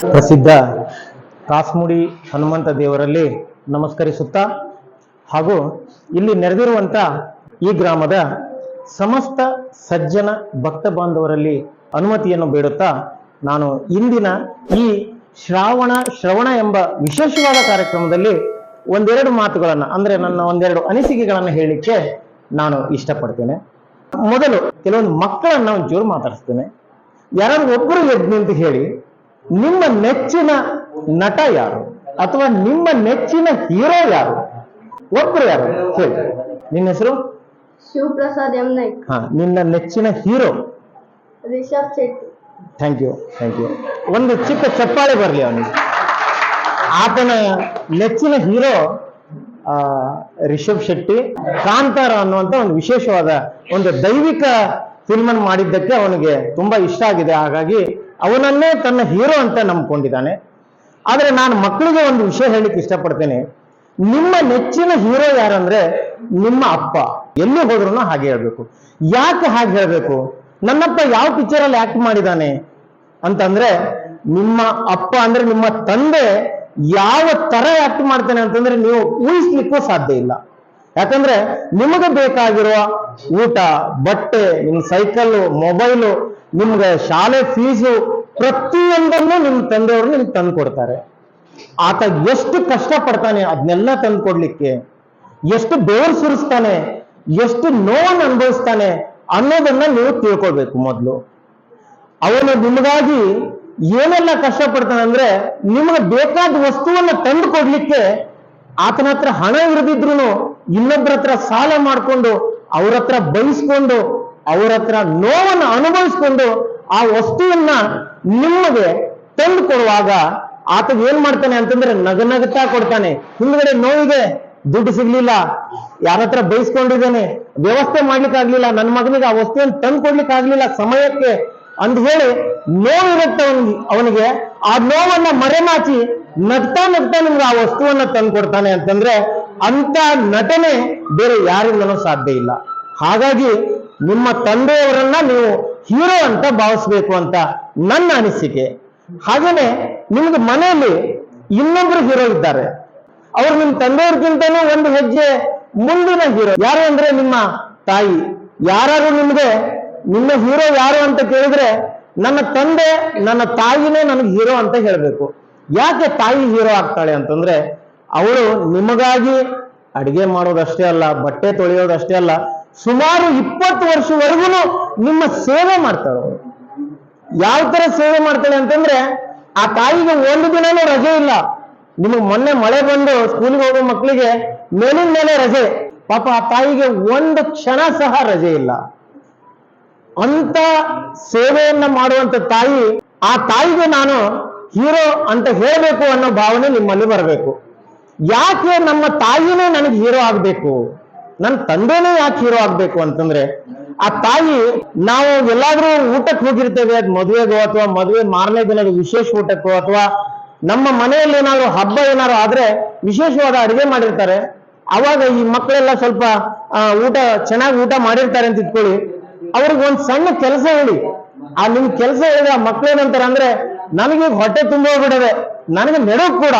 ಪ್ರಸಿದ್ಧ ಕಾಸ್ಮುಡಿ ಹನುಮಂತ ದೇವರಲ್ಲಿ ನಮಸ್ಕರಿಸುತ್ತಾ ಹಾಗೂ ಇಲ್ಲಿ ನೆರೆದಿರುವಂತ ಈ ಗ್ರಾಮದ ಸಮಸ್ತ ಸಜ್ಜನ ಭಕ್ತ ಬಾಂಧವರಲ್ಲಿ ಅನುಮತಿಯನ್ನು ಬೇಡುತ್ತಾ ನಾನು ಇಂದಿನ ಈ ಶ್ರಾವಣ, ಶ್ರವಣ ಎಂಬ ವಿಶೇಷವಾದ ಕಾರ್ಯಕ್ರಮದಲ್ಲಿ ಒಂದೆರಡು ಮಾತುಗಳನ್ನ, ಅಂದ್ರೆ ನನ್ನ ಒಂದೆರಡು ಅನಿಸಿಕೆಗಳನ್ನು ಹೇಳಲಿಕ್ಕೆ ನಾನು ಇಷ್ಟಪಡ್ತೇನೆ. ಮೊದಲು ಕೆಲವೊಂದು ಮಕ್ಕಳನ್ನ ಒಂಚೂರು ಮಾತಾಡಿಸ್ತೇನೆ. ಯಾರಾದ್ರೂ ಒಬ್ಬರು ಎದ್ದು ನಿಂತು ಹೇಳಿ ನಿಮ್ಮ ನೆಚ್ಚಿನ ನಟ ಯಾರು? ಅಥವಾ ನಿಮ್ಮ ನೆಚ್ಚಿನ ಹೀರೋ ಯಾರು? ಒಬ್ರು ಯಾರು? ಹೇಳಿ. ನಿನ್ನ ಹೆಸರು? ಶಿವಪ್ರಸಾದ್ ಎಂ ನಾಯ್ಕ್. ಹಾ ನಿನ್ನ ನೆಚ್ಚಿನ hero? Rishab Shetty. Thank you thank you ಒಂದು ಚಿಕ್ಕ ಚಪ್ಪಾಳೆ ಬರಲಿ ಅವನಿಗೆ. ಆತನ ನೆಚ್ಚಿನ ಹೀರೋ ರಿಷಬ್ ಶೆಟ್ಟಿ ಕಾಂತಾರ ಅನ್ನುವಂತ ಒಂದು ವಿಶೇಷವಾದ ಒಂದು ದೈವಿಕ ಫಿಲ್ಮನ್ನು ಮಾಡಿದ್ದಕ್ಕೆ ಅವನಿಗೆ ತುಂಬಾ ಇಷ್ಟ ಆಗಿದೆ. ಹಾಗಾಗಿ ಅವನನ್ನೇ ತನ್ನ ಹೀರೋ ಅಂತ ನಂಬ್ಕೊಂಡಿದ್ದಾನೆ. ಆದರೆ ನಾನು ಮಕ್ಕಳಿಗೆ ಒಂದು ವಿಷಯ ಹೇಳಲಿಕ್ಕೆ ಇಷ್ಟಪಡ್ತೇನೆ. ನಿಮ್ಮ ನೆಚ್ಚಿನ ಹೀರೋ ಯಾರಂದ್ರೆ ನಿಮ್ಮ ಅಪ್ಪ. ಎಲ್ಲಿ ಹೋದ್ರು ಹಾಗೆ ಹೇಳ್ಬೇಕು. ಯಾಕೆ ಹಾಗೆ ಹೇಳ್ಬೇಕು? ನನ್ನಪ್ಪ ಯಾವ ಪಿಕ್ಚರ್ ಅಲ್ಲಿ ಆಕ್ಟ್ ಮಾಡಿದ್ದಾನೆ? ಅಂತಂದ್ರೆ ನಿಮ್ಮ ಅಪ್ಪ ಅಂದ್ರೆ ನಿಮ್ಮ ತಂದೆ ಯಾವ ತರ ಆಕ್ಟ್ ಮಾಡ್ತಾನೆ ಅಂತಂದ್ರೆ ನೀವು ಊಹಿಸ್ಲಿಕ್ಕೂ ಸಾಧ್ಯ ಇಲ್ಲ. ಯಾಕಂದ್ರೆ ನಿಮಗೆ ಬೇಕಾಗಿರುವ ಊಟ, ಬಟ್ಟೆ ನಿಮ್ ಸೈಕಲ್ ಮೊಬೈಲು ನಿಮ್ಗೆ ಶಾಲೆ ಫೀಸು ಪ್ರತಿಯೊಂದನ್ನು ನಿಮ್ ತಂದೆಯವರು ನಿಮ್ಗೆ ತಂದು ಕೊಡ್ತಾರೆ. ಆತ ಎಷ್ಟು ಕಷ್ಟ ಪಡ್ತಾನೆ ಅದನ್ನೆಲ್ಲ ತಂದು ಕೊಡ್ಲಿಕ್ಕೆ, ಎಷ್ಟು ಬೇರ್ ಸುರಿಸ್ತಾನೆ, ಎಷ್ಟು ನೋವನ್ನು ಅನುಭವಿಸ್ತಾನೆ ಅನ್ನೋದನ್ನ ನೀವು ತಿಳ್ಕೊಳ್ಬೇಕು ಮೊದಲು. ಅವನು ನಿಮಗಾಗಿ ಏನೆಲ್ಲ ಕಷ್ಟಪಡ್ತಾನೆ ಅಂದ್ರೆ ನಿಮಗೆ ಬೇಕಾದ ವಸ್ತುವನ್ನ ತಂದು ಕೊಡ್ಲಿಕ್ಕೆ ಆತನ ಹತ್ರ ಹಣ ಇರದಿದ್ರು ಇನ್ನೊಬ್ಬರ ಹತ್ರ ಸಾಲ ಮಾಡ್ಕೊಂಡು ಅವ್ರ ಹತ್ರ ಬಯಸ್ಕೊಂಡು ಅವ್ರ ಹತ್ರ ನೋವನ್ನು ಅನುಭವಿಸ್ಕೊಂಡು ಆ ವಸ್ತುವನ್ನ ನಿಮಗೆ ತಂದು ಕೊಡುವಾಗ ಆತ ಏನ್ ಮಾಡ್ತಾನೆ ಅಂತಂದ್ರೆ ನಗನಗುತ್ತಾ ಕೊಡ್ತಾನೆ. ಹಿಂದ್ಗಡೆ ನೋವಿಗೆ ದುಡ್ಡು ಸಿಗ್ಲಿಲ್ಲ. ಯಾರ ಹತ್ರ ಬಯಸ್ಕೊಂಡಿದ್ದೇನೆ? ವ್ಯವಸ್ಥೆ ಮಾಡ್ಲಿಕ್ಕೆ ಆಗ್ಲಿಲ್ಲ. ನನ್ನ ಮಗನಿಗೆ ಆ ವಸ್ತುವನ್ನು ತಂದು ಕೊಡ್ಲಿಕ್ಕೆ ಆಗ್ಲಿಲ್ಲ ಸಮಯಕ್ಕೆ ಅಂತ ಹೇಳಿ ನೋವಿರುತ್ತೆ ಅವನಿಗೆ ಆ ನೋವನ್ನ ಮರೆಮಾಚಿ ನಗ್ತಾ ನಗ್ತಾ ನಿಮ್ಗೆ ಆ ವಸ್ತುವನ್ನ ತಂದು ಕೊಡ್ತಾನೆ ಅಂತಂದ್ರೆ ಅಂತ ನಟನೆ ಬೇರೆ ಯಾರಿಂದನೂ ಸಾಧ್ಯ ಇಲ್ಲ. ಹಾಗಾಗಿ ನಿಮ್ಮ ತಂದೆಯವರನ್ನ ನೀವು ಹೀರೋ ಅಂತ ಭಾವಿಸ್ಬೇಕು ಅಂತ ನನ್ನ ಅನಿಸಿಕೆ. ಹಾಗೇನೆ ನಿಮ್ಗೆ ಮನೆಯಲ್ಲಿ ಇನ್ನೊಬ್ರು ಹೀರೋ ಇದ್ದಾರೆ. ಅವ್ರು ನಿಮ್ ತಂದೆಯವ್ರಿಗಿಂತನೂ ಒಂದು ಹೆಜ್ಜೆ ಮುಂದಿನ ಹೀರೋ. ಯಾರು ಅಂದ್ರೆ ನಿಮ್ಮ ತಾಯಿ. ಯಾರು ನಿಮ್ಗೆ ನಿಮ್ಮ ಹೀರೋ ಯಾರು ಅಂತ ಕೇಳಿದ್ರೆ ನನ್ನ ತಂದೆ, ನನ್ನ ತಾಯಿನೇ ನನಗೆ ಹೀರೋ ಅಂತ ಹೇಳ್ಬೇಕು. ಯಾಕೆ ತಾಯಿ ಹೀರೋ ಆಗ್ತಾಳೆ ಅಂತಂದ್ರೆ ಅವಳು ನಿಮಗಾಗಿ ಅಡಿಗೆ ಮಾಡೋದಷ್ಟೇ ಅಲ್ಲ, ಬಟ್ಟೆ ತೊಳೆಯೋದಷ್ಟೇ ಅಲ್ಲ, ಸುಮಾರು ಇಪ್ಪತ್ತು ವರ್ಷವರೆಗೂ ನಿಮ್ಮ ಸೇವೆ ಮಾಡ್ತಾಳೆ ಯಾವ ತರ ಸೇವೆ ಮಾಡ್ತಾಳೆ ಅಂತಂದ್ರೆ ಆ ತಾಯಿಗೆ ಒಂದು ದಿನನೂ ರಜೆ ಇಲ್ಲ. ನಿಮಗೆ ಮೊನ್ನೆ ಮಳೆ ಬಂದು ಸ್ಕೂಲ್ಗೆ ಹೋಗೋ ಮಕ್ಕಳಿಗೆ ಮೇಲಿನ ಮೇಲೆ ರಜೆ. ಪಾಪ ಆ ತಾಯಿಗೆ ಒಂದು ಕ್ಷಣ ಸಹ ರಜೆ ಇಲ್ಲ. ಅಂತ ಸೇವೆಯನ್ನ ಮಾಡುವಂತ ತಾಯಿ, ಆ ತಾಯಿಗೆ ನಾನು ಹೀರೋ ಅಂತ ಹೇಳಬೇಕು ಅನ್ನೋ ಭಾವನೆ ನಿಮ್ಮಲ್ಲಿ ಬರಬೇಕು. ಯಾಕೆ ನಮ್ಮ ತಾಯಿನೇ ನನಗೆ ಹೀರೋ ಆಗ್ಬೇಕು? ನನ್ನ ತಂದೆನೇ ಯಾಕೆ ಹೀರೋ ಆಗ್ಬೇಕು ಅಂತಂದ್ರೆ, ಆ ತಾಯಿ, ನಾವು ಎಲ್ಲಾದ್ರೂ ಊಟಕ್ಕೆ ಹೋಗಿರ್ತೇವೆ, ಅದ್ ಮದುವೆಗೋ ಅಥವಾ ಮದುವೆ ಮಾರನೇ ದಿನದ ವಿಶೇಷ ಊಟಕ್ಕೋ ಅಥವಾ ನಮ್ಮ ಮನೆಯಲ್ಲಿ ಏನಾದ್ರು ಹಬ್ಬ ಏನಾದ್ರು ಆದ್ರೆ ವಿಶೇಷವಾದ ಅಡಿಗೆ ಮಾಡಿರ್ತಾರೆ. ಅವಾಗ ಈ ಮಕ್ಕಳೆಲ್ಲ ಸ್ವಲ್ಪ ಊಟ, ಚೆನ್ನಾಗಿ ಊಟ ಮಾಡಿರ್ತಾರೆ ಅಂತ ಇಟ್ಕೊಳ್ಳಿ. ಅವ್ರಿಗೆ ಒಂದ್ ಸಣ್ಣ ಕೆಲಸ ಹೇಳಿ. ಆ ನಿಮ್ ಕೆಲಸ ಹೇಳಿದ್ರೆ ಆ ಮಕ್ಳು ಏನಂತಾರೆ ಅಂದ್ರೆ ನನಗೆ ಹೊಟ್ಟೆ ತುಂಬ ಹೋಗ್ಬಿಡದೆ ನನಗೆ ನೆಡೋಕ್ ಕೂಡ.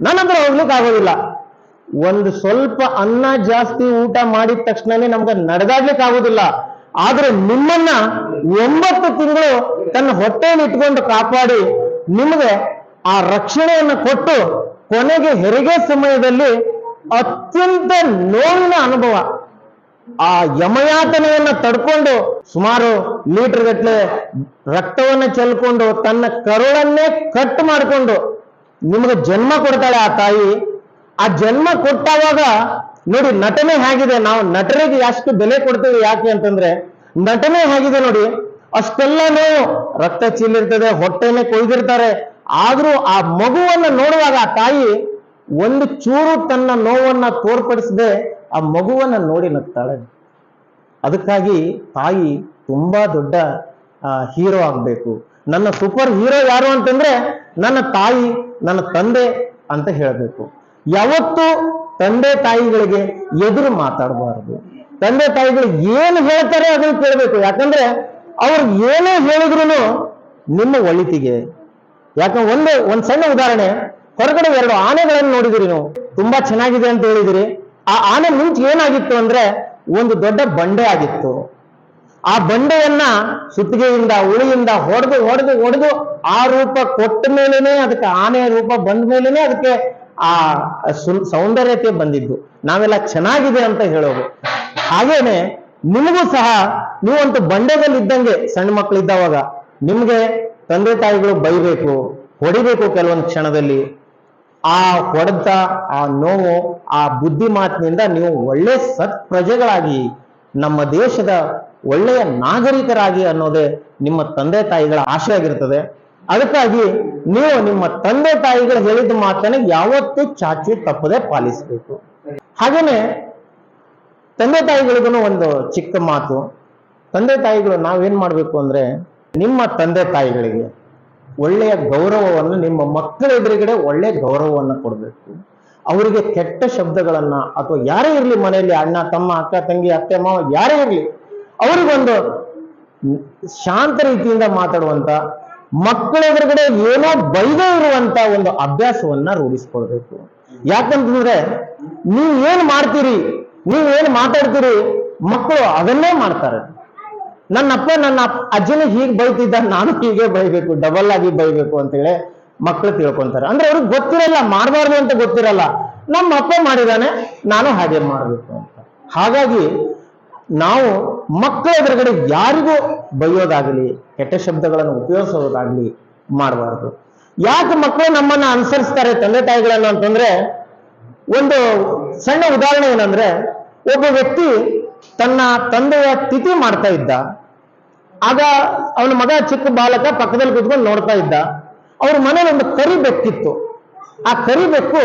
ನನ್ನ ಹತ್ರ ಹೋಗ್ಲಿಕ್ಕೆ ಆಗೋದಿಲ್ಲ. ಒಂದು ಸ್ವಲ್ಪ ಅನ್ನ ಜಾಸ್ತಿ ಊಟ ಮಾಡಿದ ತಕ್ಷಣನೇ ನಮ್ಗೆ ನಡೆದಾಡ್ಲಿಕ್ಕೆ ಆಗೋದಿಲ್ಲ. ಆದ್ರೆ ನಿಮ್ಮನ್ನ ಒಂಬತ್ತು ತಿಂಗಳು ತನ್ನ ಹೊಟ್ಟೆಯಲ್ಲಿ ಇಟ್ಕೊಂಡು ಕಾಪಾಡಿ ನಿಮಗೆ ಆ ರಕ್ಷಣೆಯನ್ನು ಕೊಟ್ಟು ಕೊನೆಗೆ ಹೆರಿಗೆ ಸಮಯದಲ್ಲಿ ಅತ್ಯಂತ ನೋವಿನ ಅನುಭವ. ಆ ಯಮಯಾತನೆಯನ್ನ ತಡ್ಕೊಂಡು ಸುಮಾರು ಲೀಟರ್ ಗಟ್ಟಲೆ ರಕ್ತವನ್ನ ಚೆಲ್ಕೊಂಡು ತನ್ನ ಕರುಳನ್ನೇ ಕಟ್ ಮಾಡಿಕೊಂಡು ನಿಮಗೆ ಜನ್ಮ ಕೊಡ್ತಾಳೆ ಆ ತಾಯಿ. ಆ ಜನ್ಮ ಕೊಟ್ಟಾಗ ನೋಡಿ ನಟನೆ ಹೇಗಿದೆ. ನಾವು ನಟರಿಗೆ ಎಷ್ಟು ಬೆಲೆ ಕೊಡ್ತೇವೆ ಯಾಕೆ ಅಂತಂದ್ರೆ ನಟನೆ ಹೇಗಿದೆ ನೋಡಿ. ಅಷ್ಟೆಲ್ಲ ನೋವು ರಕ್ತ ಚೀಲಿರ್ತದೆ, ಹೊಟ್ಟೆನೆ ಕೊಯ್ದಿರ್ತಾರೆ. ಆದ್ರೂ ಆ ಮಗುವನ್ನ ನೋಡುವಾಗ ಆ ತಾಯಿ ಒಂದು ಚೂರು ತನ್ನ ನೋವನ್ನ ತೋರ್ಪಡಿಸದೆ ಆ ಮಗುವನ್ನ ನೋಡಿ ನಗ್ತಾಳೆ. ಅದಕ್ಕಾಗಿ ತಾಯಿ ತುಂಬಾ ದೊಡ್ಡ ಹೀರೋ ಆಗ್ಬೇಕು. ನನ್ನ ಸೂಪರ್ ಹೀರೋ ಯಾರು ಅಂತಂದ್ರೆ ನನ್ನ ತಾಯಿ, ನನ್ನ ತಂದೆ ಅಂತ ಹೇಳಬೇಕು. ಯಾವತ್ತು ತಂದೆ ತಾಯಿಗಳಿಗೆ ಎದುರು ಮಾತಾಡಬಾರದು. ತಂದೆ ತಾಯಿಗಳು ಏನು ಹೇಳ್ತಾರೆ ಅದನ್ನು ಕೇಳಬೇಕು. ಯಾಕಂದ್ರೆ ಅವ್ರು ಏನೇ ಹೇಳಿದ್ರು ನಿಮ್ಮ ಒಳಿತಿಗೆ. ಯಾಕಂದ್ರೆ ಒಂದು ಒಂದು ಸಣ್ಣ ಉದಾಹರಣೆ. ಹೊರಗಡೆ ಎರಡು ಆನೆಗಳನ್ನು ನೋಡಿದಿರಿ ನೀವು. ತುಂಬಾ ಚೆನ್ನಾಗಿದೆ ಅಂತ ಹೇಳಿದಿರಿ. ಆ ಆನೆ ಮುಂಚೆ ಏನಾಗಿತ್ತು ಅಂದ್ರೆ ಒಂದು ದೊಡ್ಡ ಬಂಡೆ ಆಗಿತ್ತು. ಆ ಬಂಡೆಯನ್ನ ಸುತ್ತಿಗೆಯಿಂದ, ಉಳಿಯಿಂದ ಹೊಡೆದು ಹೊಡೆದು ಹೊಡೆದು ಆ ರೂಪ ಕೊಟ್ಟ ಮೇಲೇನೆ ಅದಕ್ಕೆ ಆನೆ ರೂಪ ಬಂದ ಮೇಲೇನೆ ಅದಕ್ಕೆ ಆ ಸೌಂದರ್ಯತೆ ಬಂದಿದ್ದು. ನಾವೆಲ್ಲ ಚೆನ್ನಾಗಿದೆ ಅಂತ ಹೇಳೋದು. ಹಾಗೇನೆ ನಿಮಗೂ ಸಹ ನೀವಂತೂ ಬಂಡೆದಲ್ಲಿ ಇದ್ದಂಗೆ ಸಣ್ಣ ಮಕ್ಕಳಿದ್ದಾವಾಗ ನಿಮ್ಗೆ ತಂದೆ ತಾಯಿಗಳು ಬೈಬೇಕು, ಹೊಡಿಬೇಕು ಕೆಲವೊಂದು ಕ್ಷಣದಲ್ಲಿ. ಆ ಹೊಡೆತ ಆ ನೋವು, ಆ ಬುದ್ಧಿ ಮಾತಿನಿಂದ ನೀವು ಒಳ್ಳೆ ಸತ್ ಪ್ರಜೆಗಳಾಗಿ ನಮ್ಮ ದೇಶದ ಒಳ್ಳೆಯ ನಾಗರಿಕರಾಗಿ ಅನ್ನೋದೇ ನಿಮ್ಮ ತಂದೆ ತಾಯಿಗಳ ಆಶೆ ಆಗಿರ್ತದೆ ಅದಕ್ಕಾಗಿ ನೀವು ನಿಮ್ಮ ತಂದೆ ತಾಯಿಗಳು ಹೇಳಿದ ಮಾತನ್ನ ಯಾವತ್ತೂ ಚಾಚು ತಪ್ಪದೆ ಪಾಲಿಸಬೇಕು. ಹಾಗೇನೆ ತಂದೆ ತಾಯಿಗಳಿಗೂ ಒಂದು ಚಿಕ್ಕ ಮಾತು. ತಂದೆ ತಾಯಿಗಳು ನಾವೇನ್ ಮಾಡ್ಬೇಕು ಅಂದ್ರೆ ನಿಮ್ಮ ತಂದೆ ತಾಯಿಗಳಿಗೆ ಒಳ್ಳೆಯ ಗೌರವವನ್ನು ನಿಮ್ಮ ಮಕ್ಕಳ ಎದುರುಗಡೆ ಒಳ್ಳೆಯ ಗೌರವವನ್ನು ಕೊಡಬೇಕು. ಅವರಿಗೆ ಕೆಟ್ಟ ಶಬ್ದಗಳನ್ನ ಅಥವಾ ಯಾರೇ ಇರಲಿ ಮನೆಯಲ್ಲಿ ಅಣ್ಣ, ತಮ್ಮ, ಅಕ್ಕ, ತಂಗಿ, ಅತ್ತೆ, ಮಾವ ಯಾರೇ ಇರಲಿ ಅವರಿಗೊಂದು ಶಾಂತ ರೀತಿಯಿಂದ ಮಾತಾಡುವಂತ, ಮಕ್ಕಳ ಎದುರುಗಡೆ ಏನೋ ಬೈದೇ ಇರುವಂತ ಒಂದು ಅಭ್ಯಾಸವನ್ನ ರೂಢಿಸ್ಕೊಳ್ಬೇಕು. ಯಾಕಂತಂದ್ರೆ ನೀವು ಏನ್ ಮಾಡ್ತೀರಿ ನೀವು ಏನ್ ಮಾತಾಡ್ತೀರಿ, ಮಕ್ಕಳು ಅದನ್ನೇ ಮಾಡ್ತಾರೆ. ನನ್ನ ಅಪ್ಪ ನನ್ನ ಅಜ್ಜನ ಹೀಗೆ ಬೈತಿದ್ದ, ನಾನು ಹೀಗೆ ಬೈಬೇಕು ಡಬಲ್ ಆಗಿ ಬೈಬೇಕು ಅಂತೇಳಿ ಮಕ್ಕಳು ತಿಳ್ಕೊಂತಾರೆ. ಅಂದ್ರೆ ಅವ್ರಿಗೆ ಗೊತ್ತಿರಲ್ಲ, ಮಾಡಬಾರ್ದು ಅಂತ ಗೊತ್ತಿರಲ್ಲ. ನಮ್ಮ ಅಪ್ಪ ಮಾಡಿದಾನೆ, ನಾನು ಹಾಗೆ ಮಾಡಬೇಕು ಅಂತ. ಹಾಗಾಗಿ ನಾವು ಮಕ್ಕಳ ಎದುರುಗಡೆ ಯಾರಿಗೂ ಬೈಯೋದಾಗಲಿ, ಕೆಟ್ಟ ಶಬ್ದಗಳನ್ನು ಉಪಯೋಗಿಸೋದಾಗ್ಲಿ ಮಾಡಬಾರ್ದು. ಯಾಕೆ ಮಕ್ಕಳು ನಮ್ಮನ್ನ ಅನುಸರಿಸ್ತಾರೆ ತಂದೆ ತಾಯಿಗಳನ್ನು ಅಂತಂದ್ರೆ, ಒಂದು ಸಣ್ಣ ಉದಾಹರಣೆ ಏನಂದ್ರೆ, ಒಬ್ಬ ವ್ಯಕ್ತಿ ತನ್ನ ತಂದೆಯ ತಿಥಿ ಮಾಡ್ತಾ ಇದ್ದ. ಆಗ ಅವನ ಮಗ ಚಿಕ್ಕ ಬಾಲಕ ಪಕ್ಕದಲ್ಲಿ ಕೂತ್ಕೊಂಡು ನೋಡ್ತಾ ಇದ್ದ. ಅವ್ರ ಮನೇಲಿ ಒಂದು ಕರಿ ಬೆಕ್ಕಿತ್ತು. ಆ ಕರಿ ಬೆಕ್ಕು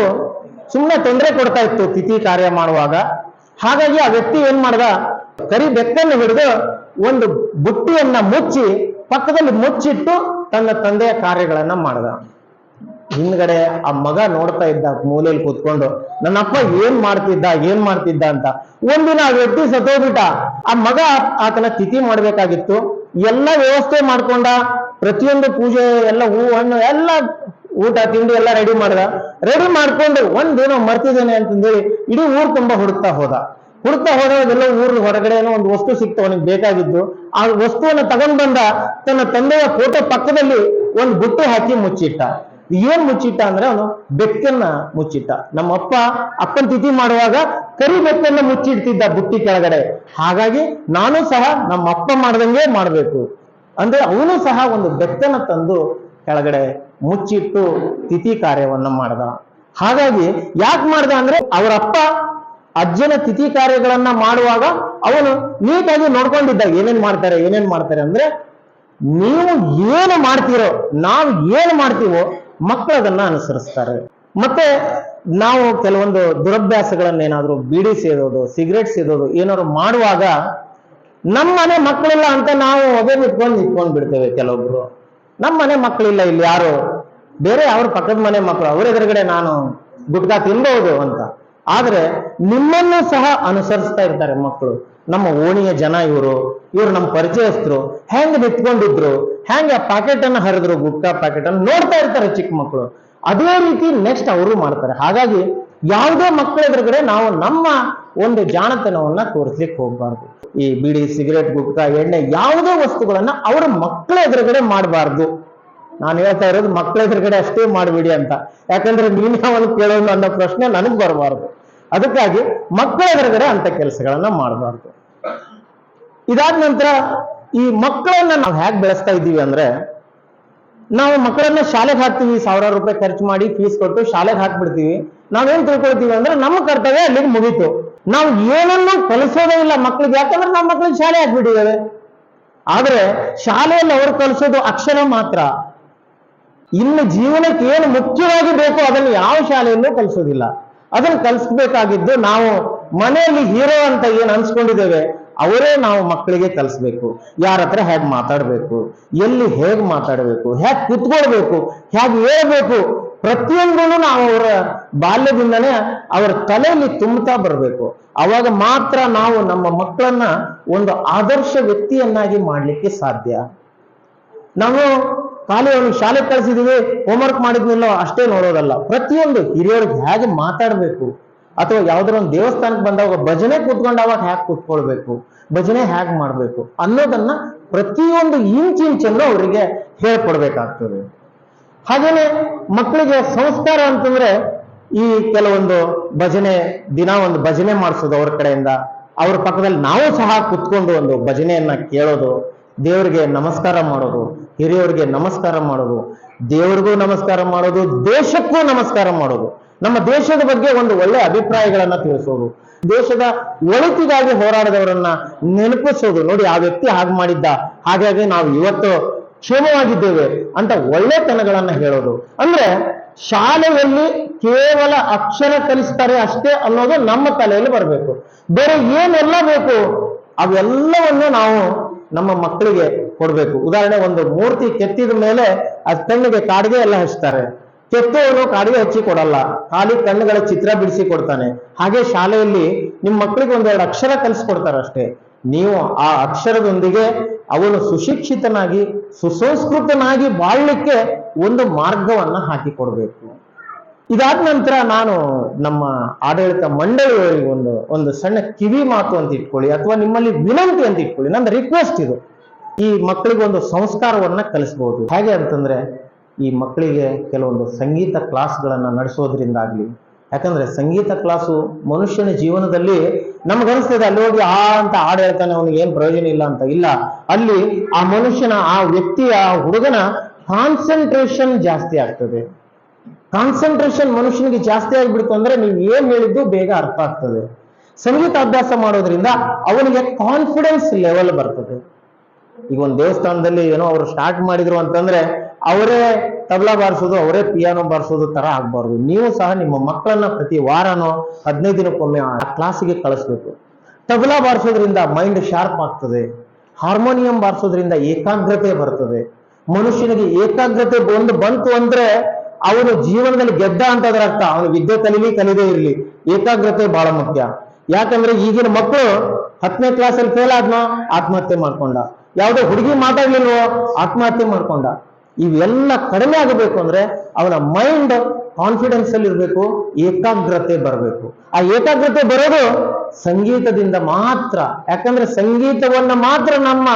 ಸುಮ್ಮನೆ ತೊಂದರೆ ಕೊಡ್ತಾ ಇತ್ತು ತಿಥಿ ಕಾರ್ಯ ಮಾಡುವಾಗ. ಹಾಗಾಗಿ ಆ ವ್ಯಕ್ತಿ ಏನ್ ಮಾಡ್ದ? ಕರಿ ಬೆಕ್ಕನ್ನು ಹಿಡಿದು ಒಂದು ಬುಟ್ಟಿಯನ್ನ ಮುಚ್ಚಿ, ಪಕ್ಕದಲ್ಲಿ ಮುಚ್ಚಿಟ್ಟು ತನ್ನ ತಂದೆಯ ಕಾರ್ಯಗಳನ್ನ ಮಾಡ್ದ. ಹಿಂದ್ಗಡೆ ಆ ಮಗ ನೋಡ್ತಾ ಇದ್ದ ಮೂಲೆಯಲ್ಲಿ ಕೂತ್ಕೊಂಡು ನನ್ನ ಅಪ್ಪ ಏನ್ ಮಾಡ್ತಿದ್ದ ಏನ್ ಮಾಡ್ತಿದ್ದ ಅಂತ. ಒಂದಿನ ಆ ವ್ಯಕ್ತಿ ಸತ್ತೋಗ್ಬಿಟ್ಟ. ಆ ಮಗ ಆತನ ತಿಥಿ ಮಾಡ್ಬೇಕಾಗಿತ್ತು. ಎಲ್ಲ ವ್ಯವಸ್ಥೆ ಮಾಡ್ಕೊಂಡ, ಪ್ರತಿಯೊಂದು ಪೂಜೆ, ಎಲ್ಲ ಹೂ ಹಣ್ಣು, ಎಲ್ಲ ಊಟ, ತಿಂಡಿ ಎಲ್ಲ ರೆಡಿ ಮಾಡ್ದ. ರೆಡಿ ಮಾಡ್ಕೊಂಡು ಒಂದೇನೋ ಮರ್ತಿದ್ದೇನೆ ಅಂತಂದೇಳಿ ಇಡೀ ಊರ್ ತುಂಬಾ ಹುಡುಕ್ತಾ ಹೋದ. ಹುಡುಕ್ತಾ ಹೋದಾಗೆಲ್ಲ ಊರ್ ಹೊರಗಡೆ ಏನೋ ಒಂದು ವಸ್ತು ಸಿಕ್ತು ಅವನಿಗೆ ಬೇಕಾಗಿದ್ದು. ಆ ವಸ್ತುವನ್ನ ತಗೊಂಡ್ ಬಂದ, ತನ್ನ ತಂದೆಯ ಫೋಟೋ ಪಕ್ಕದಲ್ಲಿ ಒಂದು ಗುಟ್ಟು ಹಾಕಿ ಮುಚ್ಚಿಟ್ಟ. ಏನ್ ಮುಚ್ಚಿಟ್ಟ ಅಂದ್ರೆ ಅವನು ಬೆಕ್ಕನ್ನ ಮುಚ್ಚಿಟ್ಟ. ನಮ್ಮ ಅಪ್ಪ ಅಪ್ಪನ ತಿಥಿ ಮಾಡುವಾಗ ಕರಿ ಬೆಕ್ಕನ್ನ ಮುಚ್ಚಿಡ್ತಿದ್ದ ಬುಟ್ಟಿ ಕೆಳಗಡೆ. ಹಾಗಾಗಿ ನಾನು ಸಹ ನಮ್ಮ ಅಪ್ಪ ಮಾಡ್ದಂಗೆ ಮಾಡ್ಬೇಕು. ಅಂದ್ರೆ ಅವನು ಸಹ ಒಂದು ಬೆಕ್ಕನ್ನ ತಂದು ಕೆಳಗಡೆ ಮುಚ್ಚಿಟ್ಟು ತಿಥಿ ಕಾರ್ಯವನ್ನ ಮಾಡ್ದ. ಹಾಗಾಗಿ ಯಾಕೆ ಮಾಡ್ದ ಅಂದ್ರೆ ಅವರ ಅಪ್ಪ ಅಜ್ಜನ ತಿಥಿ ಕಾರ್ಯಗಳನ್ನ ಮಾಡುವಾಗ ಅವನು ನೀಟಾಗಿ ನೋಡ್ಕೊಂಡಿದ್ದ ಏನೇನ್ ಮಾಡ್ತಾರೆ ಏನೇನ್ ಮಾಡ್ತಾರೆ ಅಂದ್ರೆ ನೀವು ಏನು ಮಾಡ್ತೀರೋ, ನಾವು ಏನು ಮಾಡ್ತೀವೋ ಮಕ್ಕಳು ಅದನ್ನ ಅನುಸರಿಸ್ತಾರೆ. ಮತ್ತೆ ನಾವು ಕೆಲವೊಂದು ದುರಭ್ಯಾಸಗಳನ್ನ ಏನಾದ್ರು ಬೀಡಿ ಸೇದೋದು, ಸಿಗರೇಟ್ ಸೇದೋದು ಏನಾದ್ರು ಮಾಡುವಾಗ ನಮ್ಮ ಮನೆ ಮಕ್ಕಳಿಲ್ಲ ಅಂತ ನಾವು ಹೊಗೆ ಇಟ್ಕೊಂಡು ನಿಂತ್ಕೊಂಡು ಬಿಡ್ತೇವೆ ಕೆಲವೊಬ್ರು. ನಮ್ಮ ಮನೆ ಮಕ್ಕಳಿಲ್ಲ ಇಲ್ಲಿ ಯಾರು? ಬೇರೆ ಅವ್ರ ಪಕ್ಕದ ಮನೆ ಮಕ್ಕಳು ಅವ್ರ ಎದುರುಗಡೆ ನಾನು ಗುಟ್ಕಾ ತಿನ್ಬಹುದು ಅಂತ. ಆದ್ರೆ ನಿಮ್ಮನ್ನು ಸಹ ಅನುಸರಿಸ್ತಾ ಇರ್ತಾರೆ ಮಕ್ಕಳು. ನಮ್ಮ ಓಣಿಯ ಜನ ಇವರು ಇವರು ನಮ್ಮ ಪರಿಚಯಸ್ಥರು, ಹೆಂಗ್ ನಿಂತ್ಕೊಂಡಿದ್ರು, ಹೆಂಗ ಪ್ಯಾಕೆಟ್ ಅನ್ನ ಹರಿದ್ರು, ಗುಟ್ಕಾ ಪ್ಯಾಕೆಟ್ ಅನ್ನು ನೋಡ್ತಾ ಇರ್ತಾರೆ ಚಿಕ್ಕ ಮಕ್ಕಳು. ಅದೇ ರೀತಿ ನೆಕ್ಸ್ಟ್ ಅವರು ಮಾಡ್ತಾರೆ. ಹಾಗಾಗಿ ಯಾವುದೇ ಮಕ್ಕಳ ಎದುರುಗಡೆ ನಾವು ನಮ್ಮ ಒಂದು ಜಾಣತನವನ್ನ ತೋರಿಸ್ಲಿಕ್ಕೆ ಹೋಗ್ಬಾರ್ದು. ಈ ಬಿಡಿ, ಸಿಗರೇಟ್, ಗುಟ್ಕಾ, ಎಣ್ಣೆ ಯಾವುದೇ ವಸ್ತುಗಳನ್ನ ಅವರ ಮಕ್ಕಳ ಎದುರುಗಡೆ ಮಾಡಬಾರ್ದು. ನಾನು ಹೇಳ್ತಾ ಇರೋದು ಮಕ್ಕಳ ಎದುರುಗಡೆ ಅಷ್ಟೇ ಮಾಡಬೇಡಿ ಅಂತ. ಯಾಕಂದ್ರೆ ನೀನು ಅವನು ಕೇಳೋದು ಅನ್ನೋ ಪ್ರಶ್ನೆ ನನಗೆ ಬರಬಾರ್ದು. ಅದಕ್ಕಾಗಿ ಮಕ್ಕಳ ಎದುರುಗಡೆ ಅಂತ ಕೆಲಸಗಳನ್ನ ಮಾಡಬಾರ್ದು. ಇದಾದ ನಂತರ ಈ ಮಕ್ಕಳನ್ನ ನಾವು ಹೇಗೆ ಬೆಳೆಸ್ತಾ ಇದ್ದೀವಿ ಅಂದ್ರೆ ನಾವು ಮಕ್ಕಳನ್ನ ಶಾಲೆಗೆ ಹಾಕ್ತೀವಿ, ಸಾವಿರಾರು ರೂಪಾಯಿ ಖರ್ಚು ಮಾಡಿ ಫೀಸ್ ಕೊಟ್ಟು ಶಾಲೆಗೆ ಹಾಕ್ಬಿಡ್ತೀವಿ. ನಾವೇನ್ ತಿಳ್ಕೊಳ್ತೀವಿ ಅಂದ್ರೆ ನಮ್ಮ ಕರ್ತವ್ಯ ಅಲ್ಲಿಗೆ ಮುಗೀತು. ನಾವು ಏನನ್ನು ಕಲಿಸೋದೇ ಇಲ್ಲ ಮಕ್ಕಳಿಗೆ ಯಾಕಂದ್ರೆ ನಾವು ಮಕ್ಕಳಿಗೆ ಶಾಲೆ ಹಾಕ್ಬಿಟ್ಟಿದ್ದೇವೆ. ಆದ್ರೆ ಶಾಲೆಯಲ್ಲಿ ಅವರು ಕಲಿಸೋದು ಅಕ್ಷರ ಮಾತ್ರ. ಇನ್ನು ಜೀವನಕ್ಕೆ ಏನು ಮುಖ್ಯವಾಗಿ ಬೇಕೋ ಅದನ್ನು ಯಾವ ಶಾಲೆಯಲ್ಲೂ ಕಲಿಸೋದಿಲ್ಲ. ಅದನ್ನು ಕಲಿಸ್ಬೇಕಾಗಿದ್ದು ನಾವು ಮನೆಯಲ್ಲಿ ಹೀರೋ ಅಂತ ಏನ್ ಅನ್ಸ್ಕೊಂಡಿದ್ದೇವೆ, ಅವರೇ ನಾವು ಮಕ್ಕಳಿಗೆ ಕಲಿಸ್ಬೇಕು. ಯಾರ ಹತ್ರ ಹೇಗೆ ಮಾತಾಡಬೇಕು, ಎಲ್ಲಿ ಹೇಗೆ ಮಾತಾಡಬೇಕು, ಹೇಗೆ ಕುತ್ಕೊಳ್ಬೇಕು, ಹೇಗೆ ಹೇಳ್ಬೇಕು, ಪ್ರತಿಯೊಂದನ್ನು ನಾವು ಅವರ ಬಾಲ್ಯದಿಂದನೇ ಅವರ ತಲೆಯಲ್ಲಿ ತುಂಬುತ್ತಾ ಬರಬೇಕು. ಅವಾಗ ಮಾತ್ರ ನಾವು ನಮ್ಮ ಮಕ್ಕಳನ್ನ ಒಂದು ಆದರ್ಶ ವ್ಯಕ್ತಿಯನ್ನಾಗಿ ಮಾಡಲಿಕ್ಕೆ ಸಾಧ್ಯ. ನಾವು ಖಾಲಿ ಅವನು ಶಾಲೆಗೆ ಕಳಿಸಿದೀವಿ ಹೋಮ್ವರ್ಕ್ ಮಾಡಿದ್ನಿಲ್ಲೋ ಅಷ್ಟೇ ನೋಡೋದಲ್ಲ. ಪ್ರತಿಯೊಂದು ಹಿರಿಯರಿಗೆ ಹೇಗೆ ಮಾತಾಡಬೇಕು? ಅಥವಾ ಯಾವ್ದಾರ ಒಂದು ದೇವಸ್ಥಾನಕ್ಕೆ ಬಂದಾಗ ಭಜನೆ ಕೂತ್ಕೊಂಡಾಗ ಹೇಗೆ ಕೂತ್ಕೊಳ್ಬೇಕು? ಭಜನೆ ಹೇಗೆ ಮಾಡಬೇಕು? ಅನ್ನೋದನ್ನ ಪ್ರತಿಯೊಂದು ಇಂಚಿಂಚನ್ನು ಅವರಿಗೆ ಹೇಳ್ಕೊಡ್ಬೇಕಾಗ್ತದೆ. ಹಾಗೇನೆ ಮಕ್ಕಳಿಗೆ ಸಂಸ್ಕಾರ ಅಂತಂದ್ರೆ ಈ ಕೆಲವೊಂದು ಭಜನೆ, ದಿನ ಒಂದು ಭಜನೆ ಮಾಡಿಸೋದು ಅವ್ರ ಕಡೆಯಿಂದ. ಅವ್ರ ಪಕ್ಕದಲ್ಲಿ ನಾವು ಸಹ ಕುತ್ಕೊಂಡು ಒಂದು ಭಜನೆಯನ್ನ ಕೇಳೋದು, ದೇವರಿಗೆ ನಮಸ್ಕಾರ ಮಾಡೋದು ಹಿರಿಯವರಿಗೆ ನಮಸ್ಕಾರ ಮಾಡೋದು, ದೇವರಿಗೂ ನಮಸ್ಕಾರ ಮಾಡೋದು, ದೇಶಕ್ಕೂ ನಮಸ್ಕಾರ ಮಾಡೋದು. ನಮ್ಮ ದೇಶದ ಬಗ್ಗೆ ಒಂದು ಒಳ್ಳೆ ಅಭಿಪ್ರಾಯಗಳನ್ನ ತಿಳಿಸೋದು. ದೇಶದ ಒಳಿತಿಗಾಗಿ ಹೋರಾಡದವರನ್ನ ನೆನಪಿಸೋದು. ನೋಡಿ, ಆ ವ್ಯಕ್ತಿ ಹಾಗೆ ಮಾಡಿದ್ದ. ಹಾಗಾಗಿ ನಾವು ಇವತ್ತು ಕ್ಷೇಮವಾಗಿದ್ದೇವೆ ಅಂತ ಒಳ್ಳೆತನಗಳನ್ನ ಹೇಳೋದು. ಅಂದ್ರೆ ಶಾಲೆಯಲ್ಲಿ ಕೇವಲ ಅಕ್ಷರ ಕಲಿಸ್ತಾರೆ ಅಷ್ಟೇ ಅನ್ನೋದು ನಮ್ಮ ತಲೆಯಲ್ಲಿ ಬರಬೇಕು. ಬೇರೆ ಏನೆಲ್ಲ ಬೇಕು? ಅವೆಲ್ಲವನ್ನು ನಾವು ನಮ್ಮ ಮಕ್ಕಳಿಗೆ ಕೊಡ್ಬೇಕು. ಉದಾಹರಣೆ, ಒಂದು ಮೂರ್ತಿ ಕೆತ್ತಿದ ಮೇಲೆ ಅದ್ ಕಣ್ಣಿಗೆ ಕಾಡಿಗೆ ಎಲ್ಲ ಹಚ್ತಾರೆ. ಕೆತ್ತವನು ಕಾಡಿಗೆ ಹಚ್ಚಿ ಕೊಡಲ್ಲ. ಖಾಲಿ ಕಣ್ಣುಗಳ ಚಿತ್ರ ಬಿಡಿಸಿ ಕೊಡ್ತಾನೆ. ಹಾಗೆ ಶಾಲೆಯಲ್ಲಿ ನಿಮ್ಮ ಮಕ್ಕಳಿಗೆ ಒಂದೆರಡು ಅಕ್ಷರ ಕಲಿಸ್ಕೊಡ್ತಾರಷ್ಟೇ ನೀವು ಆ ಅಕ್ಷರದೊಂದಿಗೆ ಅವನು ಸುಶಿಕ್ಷಿತನಾಗಿ, ಸುಸಂಸ್ಕೃತನಾಗಿ ಬಾಳ್ಲಿಕ್ಕೆ ಒಂದು ಮಾರ್ಗವನ್ನ ಹಾಕಿಕೊಡ್ಬೇಕು. ಇದಾದ ನಂತರ ನಾನು ನಮ್ಮ ಆಡಳಿತ ಮಂಡಳಿಯವರಿಗೆ ಒಂದು ಒಂದು ಸಣ್ಣ ಕಿವಿ ಮಾತು ಅಂತ ಇಟ್ಕೊಳ್ಳಿ, ಅಥವಾ ನಿಮ್ಮಲ್ಲಿ ವಿನಂತಿ ಅಂತ ಇಟ್ಕೊಳ್ಳಿ. ನಂದು ರಿಕ್ವೆಸ್ಟ್ ಇದು. ಈ ಮಕ್ಕಳಿಗೆ ಒಂದು ಸಂಸ್ಕಾರವನ್ನ ಕಲಿಸ್ಬೋದು. ಹೇಗೆ ಅಂತಂದ್ರೆ, ಈ ಮಕ್ಕಳಿಗೆ ಕೆಲವೊಂದು ಸಂಗೀತ ಕ್ಲಾಸ್ಗಳನ್ನು ನಡೆಸೋದ್ರಿಂದಾಗ್ಲಿ, ಯಾಕಂದ್ರೆ ಸಂಗೀತ ಕ್ಲಾಸು ಮನುಷ್ಯನ ಜೀವನದಲ್ಲಿ ನಮ್ಗನ್ಸ್ತದೆ ಅಲ್ಲಿ ಹೋಗಿ ಆ ಅಂತ ಹಾಡು ಹೇಳ್ತಾನೆ, ಅವನಿಗೆ ಏನು ಪ್ರಯೋಜನ ಇಲ್ಲ ಅಂತ. ಇಲ್ಲ, ಅಲ್ಲಿ ಆ ಮನುಷ್ಯನ, ಆ ವ್ಯಕ್ತಿಯ, ಆ ಹುಡುಗನ ಕಾನ್ಸಂಟ್ರೇಷನ್ ಜಾಸ್ತಿ ಆಗ್ತದೆ. ಕಾನ್ಸಂಟ್ರೇಷನ್ ಮನುಷ್ಯನಿಗೆ ಜಾಸ್ತಿ ಆಗಿಬಿಡ್ತು ಅಂದ್ರೆ ನೀವು ಏನ್ ಹೇಳಿದ್ದು ಬೇಗ ಅರ್ಥ ಆಗ್ತದೆ. ಸಂಗೀತ ಅಭ್ಯಾಸ ಮಾಡೋದ್ರಿಂದ ಅವನಿಗೆ ಕಾನ್ಫಿಡೆನ್ಸ್ ಲೆವೆಲ್ ಬರ್ತದೆ. ಈಗ ಒಂದು ದೇವಸ್ಥಾನದಲ್ಲಿ ಏನೋ ಅವರು ಸ್ಟಾರ್ಟ್ ಮಾಡಿದ್ರು ಅಂತಂದ್ರೆ ಅವರೇ ತಬಲಾ ಬಾರಿಸೋದು, ಅವರೇ ಪಿಯಾನೋ ಬಾರಿಸೋದು ತರ ಆಗ್ಬಾರ್ದು. ನೀವು ಸಹ ನಿಮ್ಮ ಮಕ್ಕಳನ್ನ ಪ್ರತಿ ವಾರನೋ ಹದಿನೈದು ದಿನಕ್ಕೊಮ್ಮೆ ಆ ಕ್ಲಾಸಿಗೆ ಕಳಿಸ್ಬೇಕು. ತಬಲಾ ಬಾರಿಸೋದ್ರಿಂದ ಮೈಂಡ್ ಶಾರ್ಪ್ ಆಗ್ತದೆ. ಹಾರ್ಮೋನಿಯಂ ಬಾರಿಸೋದ್ರಿಂದ ಏಕಾಗ್ರತೆ ಬರ್ತದೆ. ಮನುಷ್ಯನಿಗೆ ಏಕಾಗ್ರತೆ ಒಂದು ಬಂತು ಅಂದ್ರೆ ಅವನು ಜೀವನದಲ್ಲಿ ಗೆದ್ದ ಅಂತದ್ರ ಅರ್ಥ. ಅವನು ವಿದ್ಯೆ ಕಲೀಲಿ, ಕಲಿದೇ ಇರಲಿ. ಏಕಾಗ್ರತೆ ಬಹಳ ಮುಖ್ಯ. ಯಾಕಂದ್ರೆ ಈಗಿನ ಮಕ್ಕಳು ಹತ್ತನೇ ಕ್ಲಾಸಲ್ಲಿ ಫೇಲ್ ಆದ್ನ, ಆತ್ಮಹತ್ಯೆ ಮಾಡ್ಕೊಂಡ. ಯಾವುದೋ ಹುಡುಗಿ ಮಾತಾಡ್ಲಿಲ್ವೋ ಆತ್ಮಹತ್ಯೆ ಮಾಡ್ಕೊಂಡ. ಇವೆಲ್ಲ ಕಡಿಮೆ ಆಗಬೇಕು ಅಂದ್ರೆ ಅವನ ಮೈಂಡ್ ಕಾನ್ಫಿಡೆನ್ಸ್ ಅಲ್ಲಿ ಇರಬೇಕು, ಏಕಾಗ್ರತೆ ಬರಬೇಕು. ಆ ಏಕಾಗ್ರತೆ ಬರೋದು ಸಂಗೀತದಿಂದ ಮಾತ್ರ. ಯಾಕಂದ್ರೆ ಸಂಗೀತವನ್ನ ಮಾತ್ರ ನಮ್ಮ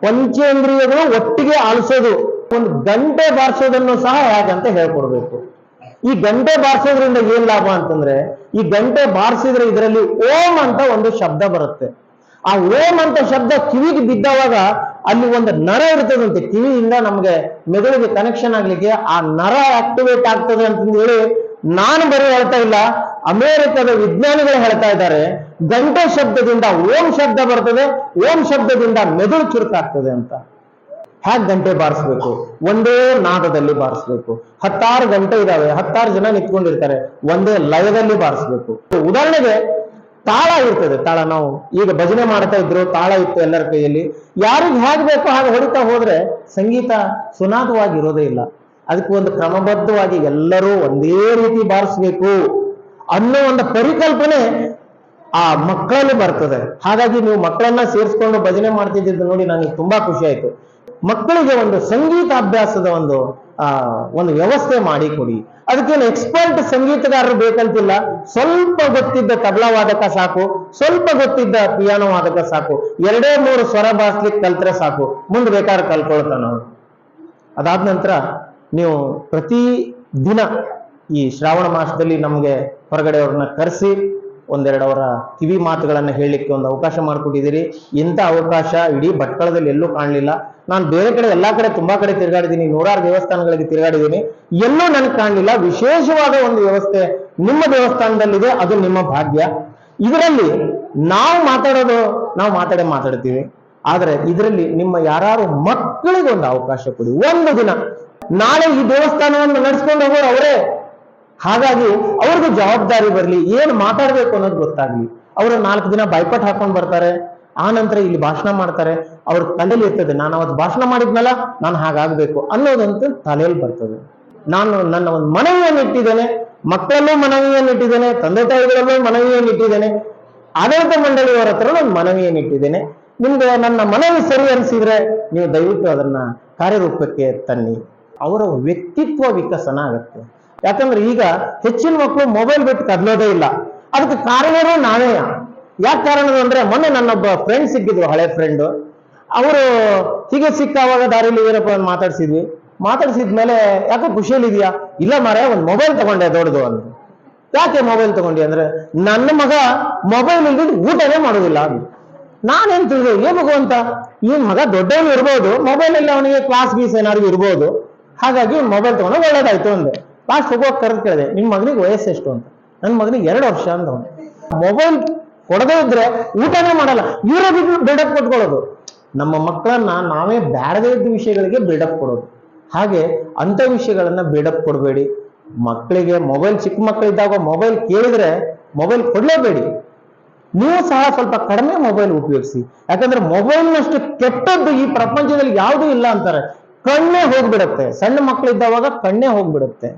ಪಂಚೇಂದ್ರಿಯಗಳು ಒಟ್ಟಿಗೆ ಆಲಿಸೋದು ಒಂದು ಗಂಟೆ ಬಾರಿಸೋದನ್ನು ಸಹ ಹೇಗಂತ ಹೇಳ್ಕೊಡ್ಬೇಕು. ಈ ಗಂಟೆ ಬಾರಿಸೋದ್ರಿಂದ ಏನ್ ಲಾಭ ಅಂತಂದ್ರೆ, ಈ ಗಂಟೆ ಬಾರಿಸಿದ್ರೆ ಇದರಲ್ಲಿ ಓಂ ಅಂತ ಒಂದು ಶಬ್ದ ಬರುತ್ತೆ. ಆ ಓಂ ಅಂತ ಶಬ್ದ ಕಿವಿಗೆ ಬಿದ್ದವಾಗ ಅಲ್ಲಿ ಒಂದು ನರ ಇರ್ತದಂತೆ. ಕಿವಿಯಿಂದ ನಮಗೆ ಮೆದುಳಿಗೆ ಕನೆಕ್ಷನ್ ಆಗ್ಲಿಕ್ಕೆ ಆ ನರ ಆಕ್ಟಿವೇಟ್ ಆಗ್ತದೆ ಅಂತ ಹೇಳಿ ನಾನು ಬರೀ ಹೇಳ್ತಾ ಇಲ್ಲ, ಅಮೆರಿಕದ ವಿಜ್ಞಾನಿಗಳು ಹೇಳ್ತಾ ಇದ್ದಾರೆ, ಗಂಟೆ ಶಬ್ದದಿಂದ ಓಂ ಶಬ್ದ ಬರ್ತದೆ, ಓಂ ಶಬ್ದದಿಂದ ಮೆದುಳು ಚುರುಕಾಗ್ತದೆ ಅಂತ. ಹ್ಯಾಕ್ ಗಂಟೆ ಬಾರಿಸ್ಬೇಕು? ಒಂದೇ ನಾದದಲ್ಲಿ ಬಾರಿಸ್ಬೇಕು. ಹತ್ತಾರು ಗಂಟೆ ಇದಾವೆ, ಹತ್ತಾರು ಜನ ನಿಂತ್ಕೊಂಡಿರ್ತಾರೆ, ಒಂದೇ ಲಯದಲ್ಲಿ ಬಾರಿಸ್ಬೇಕು. ಉದಾಹರಣೆಗೆ ತಾಳ ಇರ್ತದೆ, ತಾಳ ನಾವು ಈಗ ಭಜನೆ ಮಾಡ್ತಾ ಇದ್ರು, ತಾಳ ಇತ್ತು ಎಲ್ಲರ ಕೈಯಲ್ಲಿ. ಯಾರಿಗೆ ಹೇಗೆ ಬೇಕೋ ಹಾಗೆ ಹೊಡಿತಾ ಹೋದ್ರೆ ಸಂಗೀತ ಸುನಾದವಾಗಿ ಇರೋದೇ ಇಲ್ಲ. ಅದಕ್ಕೆ ಒಂದು ಕ್ರಮಬದ್ಧವಾಗಿ ಎಲ್ಲರೂ ಒಂದೇ ರೀತಿ ಬಾರಿಸ್ಬೇಕು ಅನ್ನೋ ಒಂದು ಪರಿಕಲ್ಪನೆ ಆ ಮಕ್ಕಳಲ್ಲಿ ಬರ್ತದೆ. ಹಾಗಾಗಿ ನೀವು ಮಕ್ಕಳನ್ನ ಸೇರಿಸ್ಕೊಂಡು ಭಜನೆ ಮಾಡ್ತಿದ್ದು ನೋಡಿ ನನಗೆ ತುಂಬಾ ಖುಷಿ ಆಯ್ತು. ಮಕ್ಕಳಿಗೆ ಒಂದು ಸಂಗೀತ ಅಭ್ಯಾಸದ ಒಂದು ಒಂದು ವ್ಯವಸ್ಥೆ ಮಾಡಿ ಕೊಡಿ. ಅದಕ್ಕೇನು ಎಕ್ಸ್ಪರ್ಟ್ ಸಂಗೀತಗಾರರು ಬೇಕಂತಿಲ್ಲ, ಸ್ವಲ್ಪ ಗೊತ್ತಿದ್ದ ತಬಲಾ ವಾದಕ ಸಾಕು, ಸ್ವಲ್ಪ ಗೊತ್ತಿದ್ದ ಪಿಯಾನೋ ವಾದಕ ಸಾಕು, ಎರಡೇ ಮೂರು ಸ್ವರ ಬಾರಿಸ್ಲಿಕ್ಕೆ ಕಲ್ತ್ರೆ ಸಾಕು, ಮುಂದೆ ಬೇಕಾದ್ರೆ ಕಲ್ಕೊಳ್ತಾನ ಅವನು. ಅದಾದ ನಂತರ ನೀವು ಪ್ರತಿ ದಿನ ಈ ಶ್ರಾವಣ ಮಾಸದಲ್ಲಿ ನಮಗೆ ಹೊರಗಡೆಯವ್ರನ್ನ ಕರೆಸಿ ಒಂದೆರಡು ಅವರ ಕಿವಿ ಮಾತುಗಳನ್ನು ಹೇಳಲಿಕ್ಕೆ ಒಂದು ಅವಕಾಶ ಮಾಡಿಕೊಟ್ಟಿದ್ದೀರಿ. ಇಂಥ ಅವಕಾಶ ಇಡೀ ಭಟ್ಕಳದಲ್ಲಿ ಎಲ್ಲೂ ಕಾಣಲಿಲ್ಲ. ನಾನು ಬೇರೆ ಕಡೆ ಎಲ್ಲಾ ಕಡೆ ತುಂಬಾ ಕಡೆ ತಿರುಗಾಡಿದ್ದೀನಿ, ನೂರಾರು ದೇವಸ್ಥಾನಗಳಿಗೆ ತಿರುಗಾಡಿದ್ದೀನಿ. ಎಲ್ಲೂ ನನಗೆ ಕಾಣಲಿಲ್ಲ. ವಿಶೇಷವಾದ ಒಂದು ವ್ಯವಸ್ಥೆ ನಿಮ್ಮ ದೇವಸ್ಥಾನದಲ್ಲಿದೆ, ಅದು ನಿಮ್ಮ ಭಾಗ್ಯ. ಇದರಲ್ಲಿ ನಾವು ಮಾತಾಡೋದು, ನಾವು ಮಾತಾಡೇ ಮಾತಾಡ್ತೀವಿ. ಆದರೆ ಇದರಲ್ಲಿ ನಿಮ್ಮ ಯಾರು ಮಕ್ಕಳಿಗೆ ಒಂದು ಅವಕಾಶ ಕೊಡಿ. ಒಂದು ದಿನ. ನಾಳೆ ಈ ದೇವಸ್ಥಾನವನ್ನು ನಡೆಸ್ಕೊಂಡು ಹೋಗೋರು ಅವರೇ. ಹಾಗಾಗಿ ಅವ್ರಿಗೂ ಜವಾಬ್ದಾರಿ ಬರಲಿ, ಏನು ಮಾತಾಡಬೇಕು ಅನ್ನೋದು ಗೊತ್ತಾಗ್ಲಿ. ಅವರು ನಾಲ್ಕು ದಿನ ಬೈಪಟ್ ಹಾಕೊಂಡು ಬರ್ತಾರೆ, ಆ ನಂತರ ಇಲ್ಲಿ ಭಾಷಣ ಮಾಡ್ತಾರೆ. ಅವ್ರ ತಲೆಯಲ್ಲಿ ಇರ್ತದೆ, ನಾನು ಅವತ್ತು ಭಾಷಣ ಮಾಡಿದ್ಮೇಲೆ ನಾನು ಹಾಗಾಗಬೇಕು ಅನ್ನೋದಂತೂ ತಲೆಯಲ್ಲಿ ಬರ್ತದೆ. ನಾನು ನನ್ನ ಒಂದು ಮನವಿಯನ್ನು ಇಟ್ಟಿದ್ದೇನೆ, ಮಕ್ಕಳಲ್ಲೂ ಮನವಿಯನ್ನು ಇಟ್ಟಿದ್ದೇನೆ, ತಂದೆ ತಾಯಿಗಳಲ್ಲೂ ಮನವಿಯನ್ನು ಇಟ್ಟಿದ್ದೇನೆ. ಆಡಳಿತ ಮಂಡಳಿಯವರ ಹತ್ರ ಒಂದು ಮನವಿಯನ್ನು ಇಟ್ಟಿದ್ದೇನೆ. ನಿಮ್ಗೆ ನನ್ನ ಮನವಿ ಸರಿ ಅನಿಸಿದ್ರೆ ನೀವು ದಯವಿಟ್ಟು ಅದನ್ನ ಕಾರ್ಯರೂಪಕ್ಕೆ ತನ್ನಿ. ಅವರ ವ್ಯಕ್ತಿತ್ವ ವಿಕಸನ ಆಗುತ್ತೆ. ಯಾಕಂದ್ರೆ ಈಗ ಹೆಚ್ಚಿನ ಮಕ್ಕಳು ಮೊಬೈಲ್ ಬಿಟ್ಟು ಕದ್ಲೋದೇ ಇಲ್ಲ. ಅದಕ್ಕೆ ಕಾರಣವೂ ನಾವೇ. ಯಾಕೆ ಕಾರಣ ಅಂದ್ರೆ ಮೊನ್ನೆ ನನ್ನೊಬ್ಬ ಫ್ರೆಂಡ್ ಸಿಕ್ಕಿದ್ರು, ಹಳೆ ಫ್ರೆಂಡು ಅವರು ಹೀಗೆ ಸಿಕ್ಕಾವಾಗ ದಾರಿಲಿ ಏನಪ್ಪ ಅಂತ ಮಾತಾಡ್ಸಿದ್ವಿ. ಮಾತಾಡ್ಸಿದ್ಮೇಲೆ ಯಾಕೋ ಖುಷಿಯಲ್ಲಿದೆಯಾ? ಇಲ್ಲ ಮಾರೇ ಒಂದು ಮೊಬೈಲ್ ತಗೊಂಡೆ, ದೊಡ್ಡದು ಅಂತ ಯಾಕೆ ಮೊಬೈಲ್ ತಗೊಂಡಿ ಅಂದ್ರೆ ನನ್ನ ಮಗ ಮೊಬೈಲ್ ಇಲ್ದಿದ್ದು ಊಟನೇ ಮಾಡೋದಿಲ್ಲ ಅದು ನಾನೇನ್ ತಿಳಿದೆ, ಏ ಮಗು ಅಂತ? ಈ ಮಗ ದೊಡ್ಡವನು ಇರ್ಬೋದು ಮೊಬೈಲ್ ಅಲ್ಲಿ ಅವನಿಗೆ ಕ್ಲಾಸ್ ಬೀಸ್ ಏನಾದ್ರು ಇರ್ಬೋದು. ಹಾಗಾಗಿ ಮೊಬೈಲ್ ತಗೊಂಡು ಒಳ್ಳೇದಾಯ್ತು ಅಂದೆ. ಲಾಸ್ಟ್ ಹೋಗುವಾಗ ಕರೆದು ಕೇಳಿದೆ ನಿಮ್ ಮಗನಿಗೆ ವಯಸ್ಸು ಎಷ್ಟು ಅಂತ? ನನ್ನ ಮಗನಿಗೆ ಎರಡು ವರ್ಷ ಅಂತ ಮೊಬೈಲ್ ಕೊಡದೇ ಇದ್ರೆ ಊಟನೇ ಮಾಡಲ್ಲ, ಇವರೇ ಬಿಲ್ಡಪ್ ಕೊಟ್ಕೊಳ್ಳೋದು. ನಮ್ಮ ಮಕ್ಕಳನ್ನ ನಾವೇ ಬ್ಯಾಡದೇ ಇದ್ದ ವಿಷಯಗಳಿಗೆ ಬಿಲ್ಡಪ್ ಕೊಡೋದು. ಹಾಗೆ ಅಂಥ ವಿಷಯಗಳನ್ನ ಬಿಲ್ಡಪ್ ಕೊಡಬೇಡಿ. ಮಕ್ಕಳಿಗೆ ಮೊಬೈಲ್, ಚಿಕ್ಕ ಮಕ್ಕಳಿದ್ದಾಗ ಮೊಬೈಲ್ ಕೇಳಿದ್ರೆ ಮೊಬೈಲ್ ಕೊಡಲೇಬೇಡಿ. ನೀವು ಸಹ ಸ್ವಲ್ಪ ಕಡಿಮೆ ಮೊಬೈಲ್ ಉಪಯೋಗಿಸಿ. ಯಾಕಂದ್ರೆ ಮೊಬೈಲ್ನಷ್ಟು ಕೆಟ್ಟದ್ದು ಈ ಪ್ರಪಂಚದಲ್ಲಿ ಯಾವುದೂ ಇಲ್ಲ ಅಂತಾರೆ. ಕಣ್ಣೇ ಹೋಗ್ಬಿಡುತ್ತೆ. ಸಣ್ಣ ಮಕ್ಕಳಿದ್ದಾವಾಗ ಕಣ್ಣೇ ಹೋಗ್ಬಿಡುತ್ತೆ.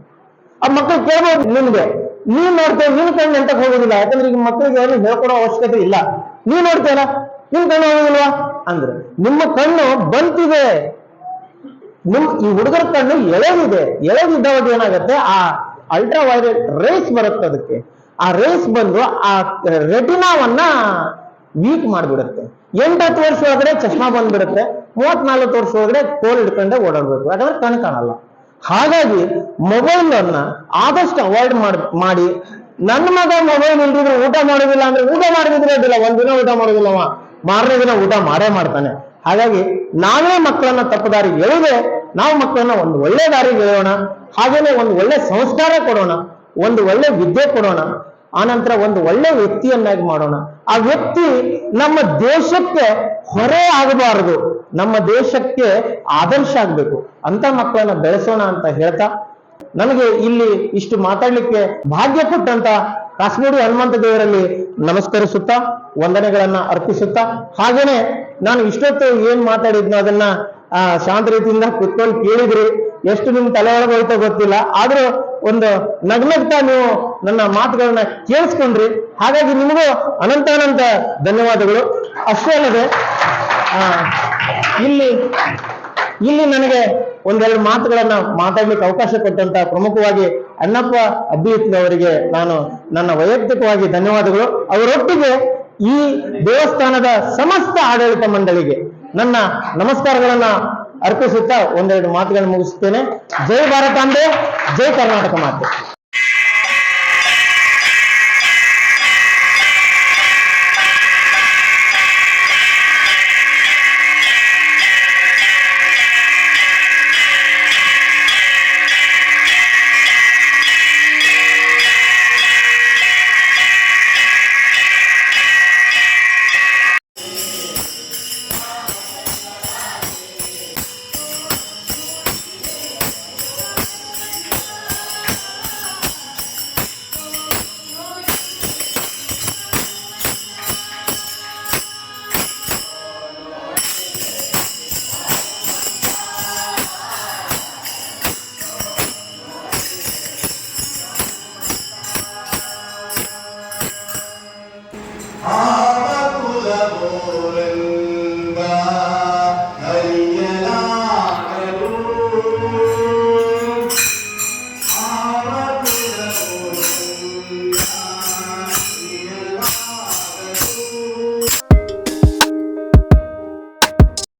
ಆ ಮಕ್ಕಳು ಕೇಳ್ಬೋದು ನಿಮ್ಗೆ. ನೀನ್ ನೋಡ್ತೇವೆ ನಿನ್ ಕಣ್ಣು ಎಂಟಕ್ಕೆ ಹೋಗೋದಿಲ್ಲ. ಯಾಕಂದ್ರೆ ಈಗ ಮಕ್ಕಳಿಗೆ ಏನು ಹೇಳ್ಕೊಡೋ ಅವಶ್ಯಕತೆ ಇಲ್ಲ. ನೀವ್ ನೋಡ್ತೇನ ನಿಮ್ ಕಣ್ಣು ಹೋಗೋದಿಲ್ವಾ? ಅಂದ್ರೆ. ನಿಮ್ಮ ಕಣ್ಣು ಬಂತಿದೆ. ನಿಮ್, ಈ ಹುಡುಗರ ಕಣ್ಣು ಎಳೆದಿದೆ. ಎಳೆದಿದ್ದವಾಗ ಏನಾಗುತ್ತೆ? ಆ ಅಲ್ಟ್ರಾ ವೈಲೆಟ್ ರೇಸ್ ಬರುತ್ತೆ ಅದಕ್ಕೆ. ಆ ರೇಸ್ ಬಂದು ಆ ರೆಟಿನಾವನ್ನ ವೀಕ್ ಮಾಡಿಬಿಡುತ್ತೆ. ಎಂಟತ್ತು ವರ್ಷ ಒಳಗಡೆ ಚಶ್ಮಾ ಬಂದ್ಬಿಡುತ್ತೆ. ಮೂವತ್ನಾಲ್ಕು ವರ್ಷ ಒಳಗಡೆ ಕೋಲ್ ಹಿಡ್ಕೊಂಡೆ ಓಡಾಡ್ಬೇಕು. ಯಾಕಂದ್ರೆ ಕಣ್ ಕಾಣಲ್ಲ. ಹಾಗಾಗಿ ಮೊಬೈಲ್ ಅನ್ನ ಆದಷ್ಟು ಅವಾಯ್ಡ್ ಮಾಡಿ ನನ್ನ ಮಗ ಮೊಬೈಲ್ ಇಲ್ದಿದ್ರೆ ಊಟ ಮಾಡೋದಿಲ್ಲ ಅಂದ್ರೆ ಊಟ ಮಾಡಿದ್ರೆ ಒಂದು ಒಂದಿನ ಊಟ ಮಾಡೋದಿಲ್ಲವ. ಮಾರನೇ ದಿನ ಊಟ ಮಾಡೇ ಮಾಡ್ತಾನೆ. ಹಾಗಾಗಿ ನಾವೇ ಮಕ್ಕಳನ್ನ ತಪ್ಪದಾರಿಗೆ ಎಳೆದೆ ನಾವು ಮಕ್ಕಳನ್ನ ಒಂದು ಒಳ್ಳೆ ದಾರಿಗೆ ಎಳೆಯೋಣ ಹಾಗೇನೆ ಒಂದು ಒಳ್ಳೆ ಸಂಸ್ಕಾರ ಕೊಡೋಣ. ಒಂದು ಒಳ್ಳೆ ವಿದ್ಯೆ ಕೊಡೋಣ. ಆನಂತರ ಒಂದು ಒಳ್ಳೆ ವ್ಯಕ್ತಿಯನ್ನಾಗಿ ಮಾಡೋಣ. ಆ ವ್ಯಕ್ತಿ ನಮ್ಮ ದೇಶಕ್ಕೆ ಹೊರೆ ಆಗಬಾರದು. ನಮ್ಮ ದೇಶಕ್ಕೆ ಆದರ್ಶ ಆಗ್ಬೇಕು. ಅಂತ ಮಕ್ಕಳನ್ನ ಬೆಳೆಸೋಣ ಅಂತ ಹೇಳ್ತಾ ನನಗೆ ಇಲ್ಲಿ ಇಷ್ಟು ಮಾತಾಡ್ಲಿಕ್ಕೆ ಭಾಗ್ಯ ಕೊಟ್ಟಂತ ಕಾಶ್ಮೀರಿ ಹನುಮಂತ ದೇವರಲ್ಲಿ ನಮಸ್ಕರಿಸುತ್ತಾ ವಂದನೆಗಳನ್ನ ಅರ್ಪಿಸುತ್ತಾ ಹಾಗೇನೆ ನಾನು ಇಷ್ಟೊತ್ತು ಏನ್ ಮಾತಾಡಿದ್ನೋ ಅದನ್ನ ಆ, ಶಾಂತ ರೀತಿಯಿಂದ ಕುತ್ಕೊಂಡು ಕೇಳಿದ್ರಿ. ಎಷ್ಟು ನಿಮ್ ತಲೆ ಗೊತ್ತಿಲ್ಲ. ಆದ್ರೂ ಒಂದು ನಗ್ನಗ್ತಾ ನೀವು ನನ್ನ ಮಾತುಗಳನ್ನ ಕೇಳಿಸ್ಕೊಂಡ್ರಿ. ಹಾಗಾಗಿ ನಿಮಗೂ ಅನಂತಾನಂತ ಧನ್ಯವಾದಗಳು. ಅಷ್ಟೇ ಅಲ್ಲದೆ ಆ, ಇಲ್ಲಿ ಇಲ್ಲಿ ನನಗೆ ಒಂದೆರಡು ಮಾತುಗಳನ್ನ ಮಾತಾಡ್ಲಿಕ್ಕೆ ಅವಕಾಶ ಕೊಟ್ಟಂತ ಪ್ರಮುಖವಾಗಿ ಅಣ್ಣಪ್ಪ ಅಭಿಯುತ್ತಿನವರಿಗೆ ನಾನು ನನ್ನ ವೈಯಕ್ತಿಕವಾಗಿ ಧನ್ಯವಾದಗಳು. ಅವರೊಟ್ಟಿಗೆ ಈ ದೇವಸ್ಥಾನದ ಸಮಸ್ತ ಆಡಳಿತ ಮಂಡಳಿಗೆ ನನ್ನ ನಮಸ್ಕಾರಗಳನ್ನ ಅರ್ಪಿಸುತ್ತಾ ಒಂದೆರಡು ಮಾತುಗಳನ್ನು ಮುಗಿಸುತ್ತೇನೆ. ಜೈ ಭಾರತಾಂಬೆ ಜೈ ಕರ್ನಾಟಕ ಮಾತೆ.